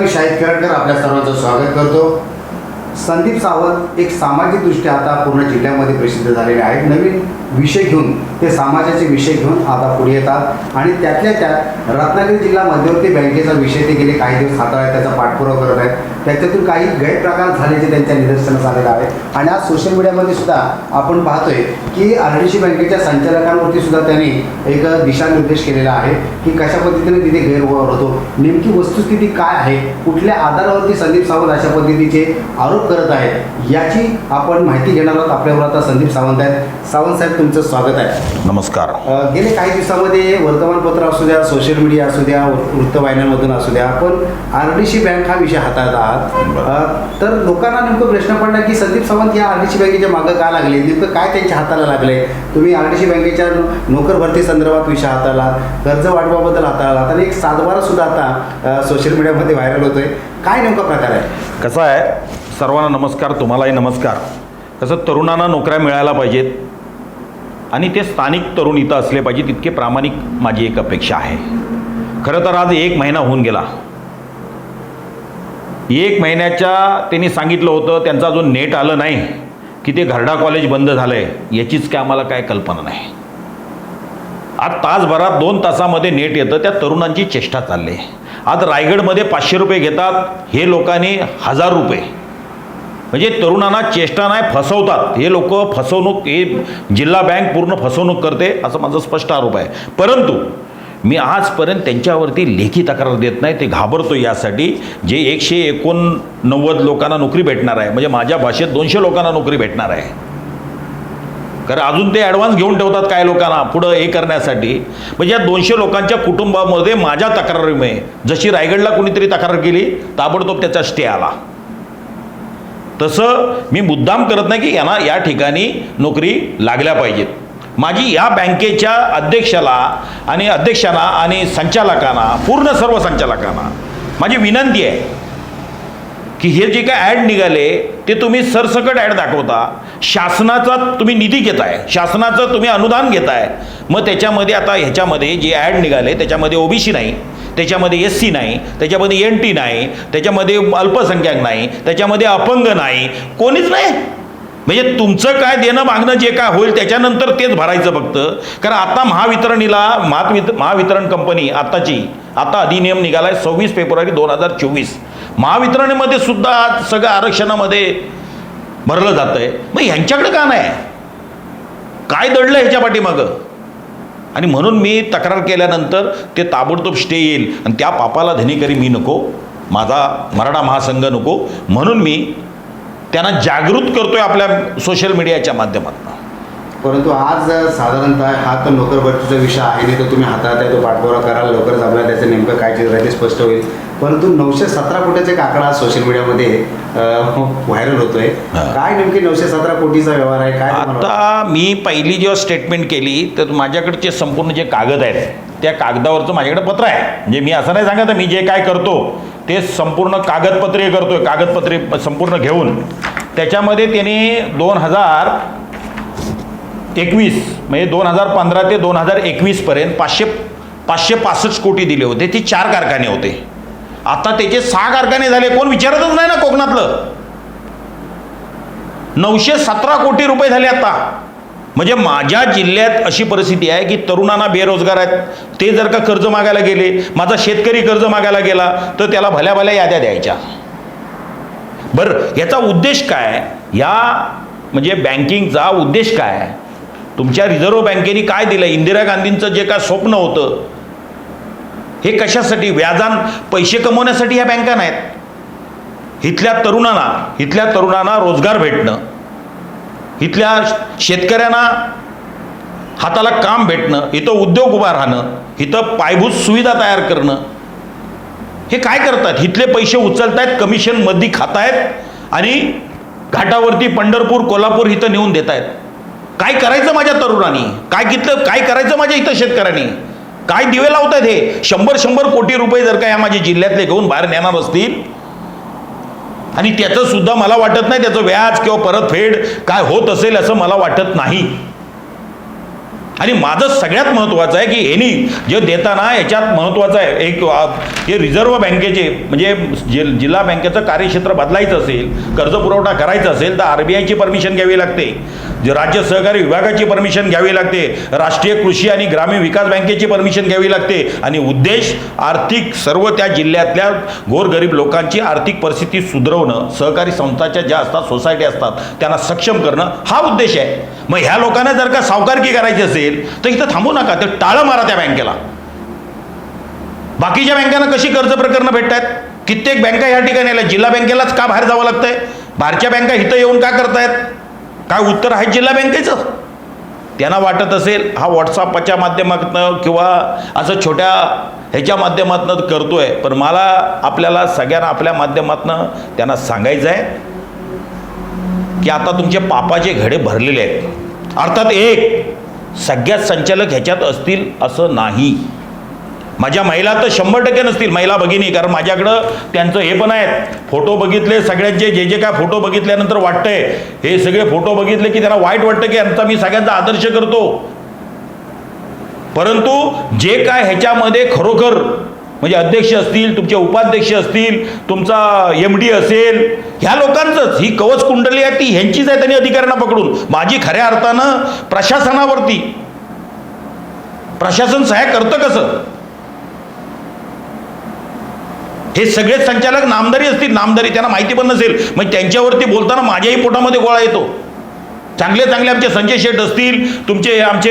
मी शाहिद करडकर आपल्या सर्वांचं स्वागत करतो. संदीप सावंत एक सामाजिकदृष्ट्या आता पूर्ण जिल्ह्यामध्ये प्रसिद्ध झालेले आहेत. नवीन विषय घेऊन ते समाजाचे विषय घेऊन आता पुढे येतात. आणि त्यातल्या त्यात रत्नागिरी जिल्हा मध्यवर्ती बँकेचा विषय ते गेले काही दिवस हाताळत त्याचा पाठपुरावा करत आहेत. त्याच्यातून काही गैरप्रकार झाल्याचे त्यांच्या निदर्शनास आलेलं आहे आणि आज सोशल मीडियामध्ये सुद्धा आपण पाहतोय की आर डी सी बँकेच्या संचालकांवरती सुद्धा त्यांनी एक दिशानिर्देश केलेला आहे की कशा पद्धतीने तिथे गैरव्यवहार होतो नेमकी वस्तुस्थिती काय आहे कुठल्या आधारावरती संदीप सावंत अशा पद्धतीचे आरोप करत आहेत याची आपण माहिती घेणार आहोत. आपल्याबरोबर आता संदीप सावंत आहेत. सावंत साहेब तुमचं स्वागत आहे. नमस्कार. गेले काही दिवसामध्ये वर्तमानपत्र असू द्या सोशल मीडिया असू द्या वृत्तवाहिन्यांमधून असू द्या आपण आर डी सी बँक हा विषय हाताळत आहात. तर लोकांना नेमकं प्रश्न पडला की संदीप सावंत या आर डी सी बँकेच्या मागं का लागले? नेमकं काय त्यांच्या हाताला लागले? तुम्ही आर डी सी बँकेच्या नोकर भरती संदर्भात विषय हाताळला कर्ज वाटपाबद्दल हाताळला आणि एक सातबारा सुद्धा आता सोशल मीडियामध्ये व्हायरल होतोय. काय नेमका प्रकार आहे? कसं आहे? सर्वांना नमस्कार तुम्हालाही नमस्कार. कसं तरुणांना नोकऱ्या मिळायला पाहिजेत. आणि ते स्थानिक तरुण इथं असले पाहिजे तितके प्रामाणिक माझी एक अपेक्षा आहे. खरं तर आज एक महिना होऊन गेला. एक महिन्याच्या त्यांनी सांगितलं होतं त्यांचं अजून नेट आलं नाही. की ते घरडा कॉलेज बंद झालं आहे याचीच काय आम्हाला काय कल्पना नाही. आज तासभरात दोन तासामध्ये नेट येतं त्या तरुणांची चेष्टा चालली. आहे आज रायगडमध्ये पाचशे रुपये घेतात हे लोकांनी हजार रुपये. म्हणजे तरुणांना चेष्टा नाही फसवतात. हे लोक फसवणूक हे जिल्हा बँक पूर्ण फसवणूक करते असं माझं स्पष्ट आरोप आहे. परंतु मी आजपर्यंत त्यांच्यावरती लेखी तक्रार देत नाही ते घाबरतो यासाठी. जे एकशे एकोणनव्वद लोकांना नोकरी भेटणार आहे म्हणजे माझ्या भाषेत दोनशे लोकांना नोकरी भेटणार आहे. कारण अजून ते ॲडव्हान्स घेऊन ठेवतात काय लोकांना पुढं हे करण्यासाठी. म्हणजे या दोनशे लोकांच्या कुटुंबामध्ये माझ्या तक्रारीमुळे जशी रायगडला कुणीतरी तक्रार केली ताबडतोब त्याचा स्टे आला. तसं मी मुद्दाम करत नाही की यांना या ठिकाणी नोकरी लागल्या पाहिजेत. माझी या बँकेच्या अध्यक्षाला आणि अध्यक्षांना आणि संचालकांना पूर्ण सर्व संचालकांना माझी विनंती आहे की हे जे काय ॲड निघाले ते तुम्ही सरसकट ॲड दाखवता. शासनाचा तुम्ही निधी घेताय. शासनाचं तुम्ही अनुदान घेताय. मग त्याच्यामध्ये आता ह्याच्यामध्ये जे ॲड निघाले त्याच्यामध्ये ओबीसी नाही त्याच्यामध्ये एस सी नाही त्याच्यामध्ये एन टी नाही त्याच्यामध्ये अल्पसंख्याक नाही त्याच्यामध्ये अपंग नाही. कोणीच नाही. म्हणजे तुमचं काय देणं मागणं जे काय होईल त्याच्यानंतर तेच भरायचं फक्त. कारण आता महावितरणीला महावित महावितरण कंपनी आत्ताची आता अधिनियम निघाला आहे सव्वीस फेब्रुवारी दोन हजार चोवीस. महावितरणमध्ये सुद्धा सगळं आरक्षणामध्ये भरलं जातं आहे मग ह्यांच्याकडे का नाही? काय दडलं ह्याच्या पाठीमागं? आणि म्हणून मी तक्रार केल्यानंतर ते ताबडतोब स्टे येईल. आणि त्या पापाला धनीकरी मी नको. माझा मराठा महासंघ नको. म्हणून मी त्यांना जागृत करतोय आपल्या सोशल मीडियाच्या माध्यमातून. परंतु आज साधारणतः हा तर नोकर भरतीचा विषय आहे नाही तर तुम्ही हाताळताय तो पाठपुरावा कराल लवकरच आपल्याला त्याचं नेमकं काय चित्र आहे ते स्पष्ट होईल. परंतु नऊशे सतरा कोटीचा एक आकडा सोशल मीडियामध्ये व्हायरल होतोय. काय नेमकी नऊशे सतरा कोटीचा व्यवहार आहे? काय? आता मी पहिली जेव्हा स्टेटमेंट केली तर माझ्याकडचे संपूर्ण जे कागद आहेत त्या कागदावरचं माझ्याकडे पत्र आहे. म्हणजे मी असं नाही सांगत मी जे काय करतो ते संपूर्ण कागदपत्रे करतोय कागदपत्रे संपूर्ण घेऊन. त्याच्यामध्ये त्याने दोन हजार एकवीस म्हणजे दोन हजार पंधरा ते दोन हजार एकवीसपर्यंत पाचशे पाचशे पासष्ट कोटी दिले होते. ते चार कारखाने होते. आता त्याचे सहा कारखाने झाले. कोण विचारतच नाही ना कोकणातलं? नऊशे सतरा कोटी रुपये झाले आता. म्हणजे माझ्या जिल्ह्यात अशी परिस्थिती आहे की तरुणांना बेरोजगार आहेत. ते जर का कर्ज मागायला गेले माझा शेतकरी कर्ज मागायला गेला तर त्याला भल्या भल्या याद्या द्यायच्या. बरं याचा उद्देश काय? या म्हणजे बँकिंगचा उद्देश काय? तुमच्या रिझर्व्ह बँकेने काय दिलं? इंदिरा गांधींचं जे काय स्वप्न होतं हे कशासाठी? व्याजान पैसे कमवण्यासाठी ह्या बँका नाहीत. इथल्या तरुणांना इथल्या तरुणांना रोजगार भेटणं. इथल्या शेतकऱ्यांना हाताला काम भेटणं इथं उद्योग उभा राहणं इथं पायभूत सुविधा तयार करणं हे काय करतात? इथले पैसे उचलतायत कमिशनमध्ये खातायत आणि घाटावरती पंढरपूर कोल्हापूर इथं नेऊन देत आहेत काय करायचं माझ्या तरुणांनी? काय कितलं काय करायचं माझ्या इथं शेतकऱ्यांनी? काय दिवे लावतायत हे? शंभर शंभर कोटी रुपये जर का या माझ्या जिल्ह्यातले घेऊन बाहेर नेणार असतील आणि त्याचं सुद्धा मला वाटत नाही त्याचं व्याज किंवा परतफेड काय होत असेल असं मला वाटत नाही. आणि माझं सगळ्यात महत्त्वाचं आहे की यांनी जे देताना याच्यात महत्त्वाचं आहे एक हे रिझर्व्ह बँकेचे म्हणजे जि जिल्हा बँकेचं कार्यक्षेत्र बदलायचं असेल कर्ज पुरवठा करायचा असेल तर आर बी आयची परमिशन घ्यावी लागते. जे राज्य सहकारी विभागाची परमिशन घ्यावी लागते. राष्ट्रीय कृषी आणि ग्रामीण विकास बँकेची परमिशन घ्यावी लागते. आणि उद्देश आर्थिक सर्व त्या जिल्ह्यातल्या गोरगरीब लोकांची आर्थिक परिस्थिती सुधरवणं सहकारी संस्थाच्या ज्या असतात सोसायटी असतात त्यांना सक्षम करणं हा उद्देश आहे. मग ह्या लोकांना जर का सावकारकी करायची असेल तर इथं थांबू नका. ते टाळं मारा त्या बँकेला. बाकीच्या बँकांना कशी कर्ज प्रकरणं भेटत आहेत कित्येक बँका ह्या ठिकाणी आल्या. जिल्हा बँकेलाच का बाहेर जावं लागतंय? बाहेरच्या बँका इथं येऊन का करतायत? काय उत्तर आहे जिल्हा बँकेचं? त्यांना वाटत असेल हा व्हॉट्सअपच्या माध्यमातून किंवा असं छोट्या ह्याच्या माध्यमातून करतोय. पण मला आपल्याला सगळ्यांना आपल्या माध्यमातनं त्यांना सांगायचं आहे की आता तुमचे पापाचे घडे भरलेले आहेत. अर्थात एक सगळ्याच संचालक ह्याच्यात असतील असं नाही. माझ्या महिला तर शंभर टक्के नसतील महिला भगिनी कारण माझ्याकडं त्यांचं हे पण आहेत. फोटो बघितले सगळ्यांचे जे जे काय फोटो बघितल्यानंतर वाटतंय. हे सगळे फोटो बघितले की त्यांना वाईट वाटतं की यांचा मी सगळ्यांचा आदर्श करतो. परंतु जे काय ह्याच्यामध्ये खरोखर म्हणजे अध्यक्ष असतील तुमचे उपाध्यक्ष असतील तुमचा एम डी असेल ह्या लोकांचंच. ही कवच कुंडली आहे ती ह्यांचीच आहे त्यांनी अधिकाऱ्यांना पकडून. माझी खऱ्या अर्थानं प्रशासनावरती. प्रशासन सहाय्य करतं कसं? हे सगळे संचालक नामदारी असतील नामदारी त्यांना माहिती पण नसेल. मग त्यांच्यावरती बोलताना माझ्याही पोटामध्ये गोळा येतो. चांगले चांगले आमचे संजय शेठ असतील तुमचे आमचे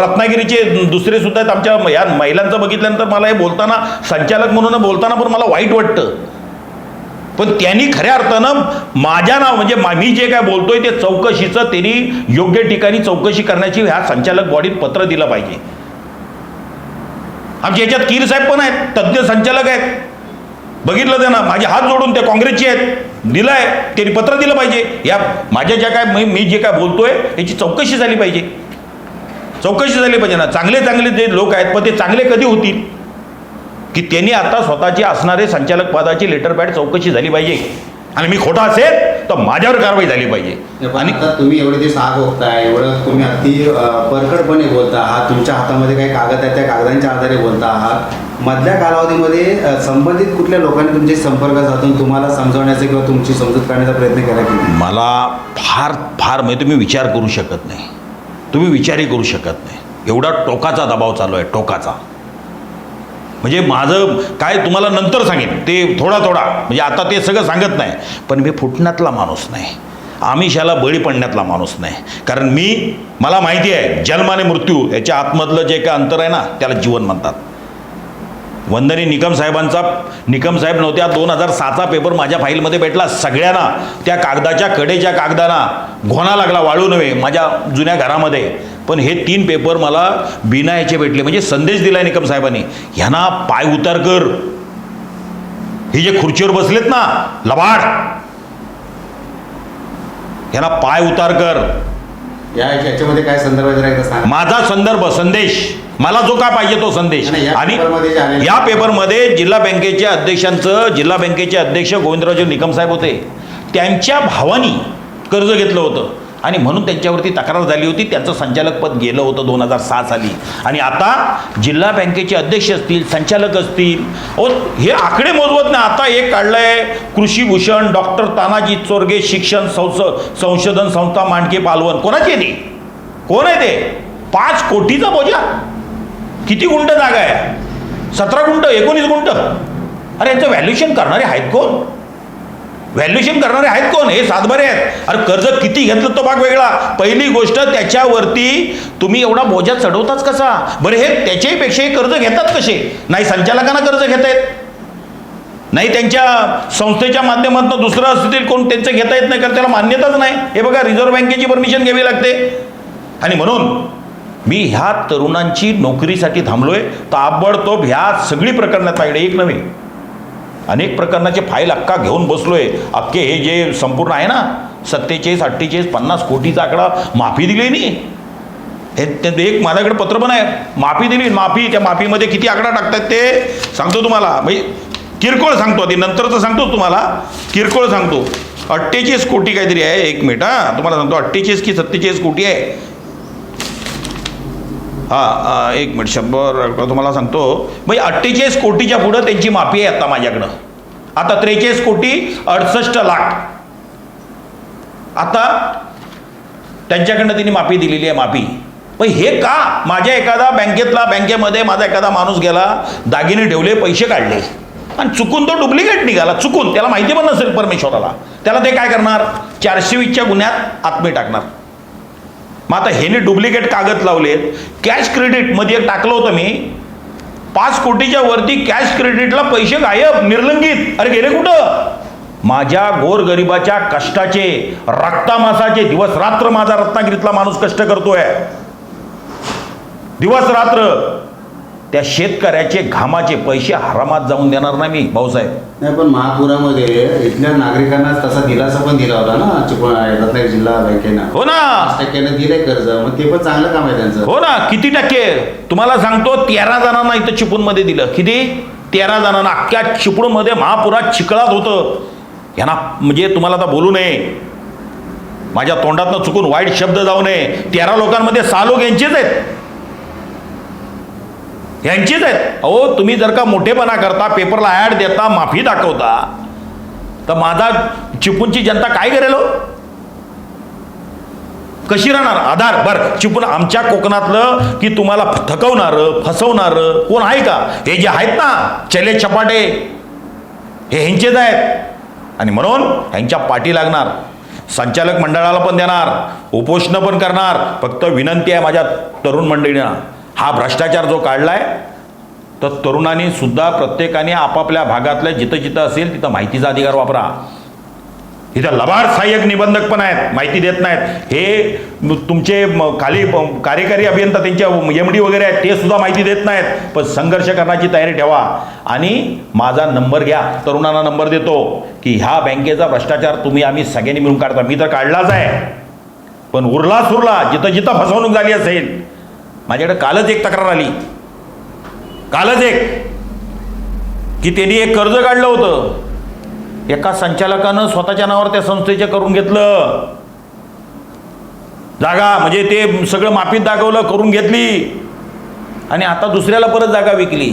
रत्नागिरीचे दुसरे सुद्धा आहेत आमच्या या महिलांचं बघितल्यानंतर मला हे बोलताना संचालक म्हणून बोलताना पण मला वाईट वाटतं. पण त्यांनी खऱ्या अर्थानं माझ्या नाव म्हणजे मी जे काय बोलतोय ते चौकशीचं त्यांनी योग्य ठिकाणी चौकशी करण्याची ह्या संचालक बॉडीत पत्र दिलं पाहिजे. आमच्या याच्यात कीर साहेब पण आहेत तज्ज्ञ संचालक आहेत. बघितलं त्यांना माझे हात जोडून ते काँग्रेसचे आहेत. दिलंय त्यांनी पत्र दिलं पाहिजे. या माझ्या ज्या काय मी- मी जे काय बोलतोय याची चौकशी झाली पाहिजे. चौकशी झाली पाहिजे ना. चांगले चांगले जे लोक आहेत पण ते चांगले कधी होतील? की त्यांनी आता स्वतःची असणारे संचालक पदाची लेटर पॅड चौकशी झाली पाहिजे. आणि मी खोटा असेल तर माझ्यावर कारवाई झाली पाहिजे. आणि तुम्ही एवढे दिवस आग ओकताय एवढं तुम्ही अगदी अ, परखडपणे बोलता आहात. तुमच्या हातामध्ये काही कागद आहेत त्या कागदांच्या आधारे बोलता आहात. मधल्या कालावधीमध्ये संबंधित कुठल्या लोकांनी तुमचे संपर्क साधून तुम्हाला समजवण्याचा किंवा तुमची समजूत करण्याचा प्रयत्न केला की मला फार फार म्हणजे तुम्ही विचार करू शकत नाही. तुम्ही विचारही करू शकत नाही. एवढा टोकाचा दबाव चालू आहे टोकाचा. म्हणजे माझं काय तुम्हाला नंतर सांगेन ते थोडा थोडा. म्हणजे आता ते सगळं सांगत नाही. पण मी फुटण्यातला माणूस नाही. आमिषाला बळी पडण्यातला माणूस नाही. कारण मी मला माहिती आहे जन्म आणि मृत्यू याच्या आतमधलं जे काय अंतर आहे ना त्याला जीवन म्हणतात. वंदनी निकम साहेबांचा निकम साहेब नव्हत्या दोन हजार सहाचा पेपर माझ्या फाईलमध्ये भेटला. सगळ्यांना त्या कागदाच्या कडेच्या कागदाना घोणा लागला वाळू नव्हे माझ्या जुन्या घरामध्ये. पण हे तीन पेपर मला बिना याचे भेटले. म्हणजे संदेश दिला निकम साहेबांनी. ह्यांना पाय उतार कर. हे जे खुर्चीवर बसलेत ना लबाड. ह्यांना पाय उतार कर. या याच्यामध्ये काय संदर्भ आहे जरा एकदा सांगा. माझा संदर्भ संदेश. मला जो काय पाहिजे तो संदेश. आणि या आणि पेपरमध्ये जे आलेले- या पेपरमध्ये जिल्हा बँकेच्या अध्यक्षांचं जिल्हा बँकेचे अध्यक्ष गोविंदरावजी निकम साहेब होते. त्यांच्या भावानी कर्ज घेतलं होतं. आणि म्हणून त्यांच्यावरती तक्रार झाली होती. त्यांचं संचालकपद गेलं होतं दोन हजार सहा साली. आणि आता जिल्हा बँकेचे अध्यक्ष असतील संचालक असतील ओ हे आकडे मोजवत नाही. आता एक काढलंय कृषी भूषण डॉक्टर तानाजी चोरगे शिक्षण संस संशोधन संस्था मांडके पालवन. कोणाची आहे ती? कोण आहे ते? पाच कोटीचा बोजा किती गुंट जागा आहे? सतरा गुंट एकोणीस गुंट अरे यांचं व्हॅल्युएशन करणारे आहेत कोण? व्हॅल्युएशन करणारे आहेत कोण? हे सातबारे आहेत. अरे कर्ज किती घेतलं तो भाग वेगळा. पहिली गोष्ट त्याच्यावरती तुम्ही एवढा बोजा चढवताच कसा? बरं हे त्याच्याही पेक्षाही कर्ज घेतात कसे? नाही संचालकांना कर्ज घेत आहेत नाही त्यांच्या संस्थेच्या माध्यमातून दुसरं असतील कोण त्यांचं घेता येत नाही कारण त्याला मान्यताच नाही. हे बघा रिझर्व्ह बँकेची परमिशन घ्यावी लागते. आणि म्हणून मी ह्या तरुणांची नोकरीसाठी थांबलोय. ताबडतोब ह्या सगळी प्रकरणात पाहिजे एक नव्हे. अनेक प्रकरणाचे फाईल अक्का घेऊन बसलो आहे अख्खे हे जे संपूर्ण आहे ना सत्तेचाळीस अठ्ठेचाळीस पन्नास कोटीचा आकडा माफी दिली नाही. हे ते एक माझ्याकडे पत्र पण आहे. माफी दिली माफी त्या माफीमध्ये किती आकडा टाकतात ते? सांगतो तुम्हाला. म्हणजे किरकोळ सांगतो. आधी नंतरचं सांगतो तुम्हाला. किरकोळ सांगतो. अठ्ठेचाळीस कोटी काहीतरी आहे एक मिनिट हां. तुम्हाला सांगतो अठ्ठेचाळीस की सत्तेचाळीस कोटी आहे. हा एक मिनिट शंभर तुम्हाला सांगतो. म्हणजे अठ्ठेचाळीस कोटीच्या पुढं त्यांची माफी आहे आता माझ्याकडं. आता त्रेचाळीस कोटी अडसष्ट लाख. आता त्यांच्याकडनं त्यांनी माफी दिलेली आहे माफी. पण हे का? माझ्या एखादा बँकेतला बँकेमध्ये माझा एखादा माणूस गेला दागिने ठेवले पैसे काढले. आणि चुकून तो डुप्लिकेट निघाला चुकून. त्याला माहिती पण नसेल परमेश्वराला. त्याला ते काय करणार? चारशे वीसच्या गुन्ह्यात आत्मे टाकणार. मग आता ह्याने डुप्लिकेट कागद लावलेत. कॅश क्रेडिटमध्ये एक टाकलं होतं मी. पाच कोटीच्या वरती कॅश क्रेडिटला पैसे गायब निर्लंगित. अरे गेले कुठं? माझ्या गोरगरिबाच्या कष्टाचे रक्तामासाचे दिवस रात्र माझा रत्नागिरीतला माणूस कष्ट करतोय. दिवस रात्र त्या शेतकऱ्याचे घामाचे पैसे हरामात जाऊन देणार नाही मी भाऊसाहेब. नाही पण महापुरामध्ये इथल्या नागरिकांना तसा दिलासा पण दिला होता ना चिपळूण रत्नागिरी जिल्हा बँकेनं. हो ना. पाच टक्क्यानं दिलंय कर्ज मग ते पण चांगलं काम आहे त्यांचं. हो ना. किती टक्के? तुम्हाला सांगतो तेरा जणांना इथं चिपळूणमध्ये दिलं. किती? तेरा जणांना. अख्ख्या चिपळूणमध्ये महापुरात चिखलात होतं. यांना म्हणजे तुम्हाला आता बोलू नये. माझ्या तोंडातनं चुकून वाईट शब्द जाऊ नये. तेरा लोकांमध्ये सहा लोक यांचेच आहेत. यांचीच आहेत. अहो तुम्ही जर का मोठेपणा करता पेपरला ॲड देता माफी दाखवता तर माझा चिपूनची जनता काय करेल हो? कशी राहणार? आधार बर. चिपून आमच्या कोकणातलं की तुम्हाला थकवणारं फसवणारं कोण आहे का? हे जे आहेत ना चले चपाटे हे ह्यांचेच आहेत. आणि म्हणून ह्यांच्या पाठी लागणार. संचालक मंडळाला पण देणार उपोषणं पण करणार. फक्त विनंती आहे माझ्या तरुण मंडळींना. हा भ्रष्टाचार जो काढला आहे तर तरुणांनी सुद्धा प्रत्येकाने आपापल्या भागातल्या जिथं जिथं असेल तिथं माहितीचा अधिकार वापरा. इथं लबाड सहाय्यक निबंधक पण आहेत माहिती देत नाहीत. हे तुमचे खाली कार्यकारी अभियंता त्यांच्या एम डी वगैरे आहेत ते सुद्धा माहिती देत नाहीत. पण संघर्ष करण्याची तयारी ठेवा. आणि माझा नंबर घ्या. तरुणांना नंबर देतो की ह्या बँकेचा भ्रष्टाचार तुम्ही आम्ही सगळ्यांनी मिळून काढता. मी तर काढलाच आहे. पण उरला सुरला जिथं जिथं फसवणूक झाली असेल माझ्याकडे कालच एक तक्रार आली. कालच एक. की त्यांनी एक कर्ज काढलं होतं. एका संचालकानं स्वतःच्या नावावर त्या संस्थेचे करून घेतलं. जागा म्हणजे ते सगळं माफीत दाखवलं करून घेतली. आणि आता दुसऱ्याला परत जागा विकली.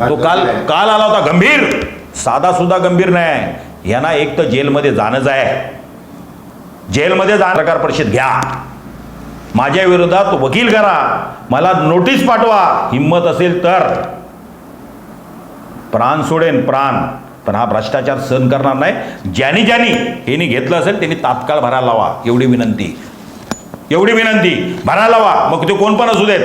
तो काल काल आला होता गंभीर. साधा सुद्धा गंभीर नाही. यांना एक तर जेलमध्ये जाणंच आहे. जेलमध्ये जाण प्रकार परिषद घ्या. माझ्या विरोधात वकील करा. मला नोटीस पाठवा. हिंमत असेल तर. प्राण सोडेन प्राण. पण हा भ्रष्टाचार सहन करणार नाही. ज्यानी ज्यानी यांनी घेतलं असेल त्यांनी तात्काळ भरायला लावा. एवढी विनंती. एवढी विनंती. भरायला लावा. मग ते कोण पण असू देत.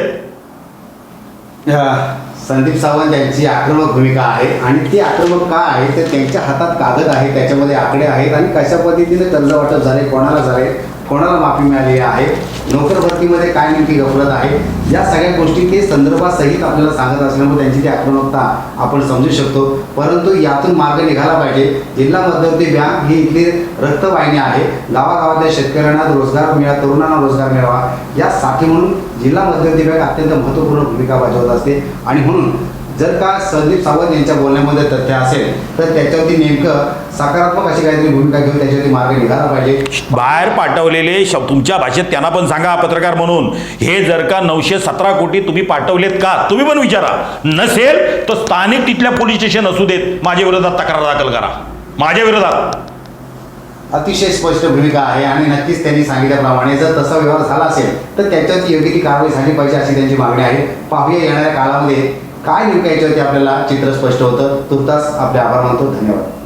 संदीप सावंत यांची आक्रमक भूमिका आहे. आणि ती आक्रमक का आहे? तर त्यांच्या हातात कागद आहे. त्याच्यामध्ये आकडे आहेत. आणि कशा पद्धतीने कर्ज वाटप झाले? कोणाला झाले? कोणाला माफी मिळाली आहे? नोकर भरतीमध्ये काय नेमकी गफलत आहे? या सगळ्या गोष्टी ते संदर्भासहित आपल्याला सांगत असल्यामुळे त्यांची ती आक्रमकता आपण समजू शकतो. परंतु यातून मार्ग निघाला पाहिजे. जिल्हा मध्यवर्ती बँक ही इथली रक्तवाहिनी आहे. गावागावातल्या शेतकऱ्यांना रोजगार मिळा तरुणांना रोजगार मिळावा. यासाठी म्हणून जिल्हा मध्यवर्ती बँक अत्यंत महत्त्वपूर्ण भूमिका बजावत असते. आणि म्हणून जर का संदीप सावंत यांच्या बोलण्यामध्ये तथ्य असेल तर त्याच्यावरती नेमकं सकारात्मक अशी काहीतरी भूमिका घेऊन त्याच्यावरती मार्ग निघाला पाहिजे. बाहेर पाठवलेले तुमच्या भाषेत त्यांना पण सांगा पत्रकार म्हणून. हे जर का नऊशे सतरा कोटी तुम्ही पाठवलेत का? तुम्ही पण विचारा. नसेल तर स्थानिक तिथल्या पोलीस स्टेशन असू देत. माझ्या विरोधात तक्रार दाखल करा. माझ्या विरोधात. अतिशय स्पष्ट भूमिका आहे आणि नक्कीच त्यांनी सांगितल्याप्रमाणे जर तसा व्यवहार झाला असेल तर त्याच्यावरती योग्य ती कारवाई झाली पाहिजे अशी त्यांची मागणी आहे. पाहूया येणाऱ्या काळामध्ये काय नेमकं याच्यावरती आपल्याला चित्र स्पष्ट होतं. तुर्तास आपले आभार मानतो. धन्यवाद.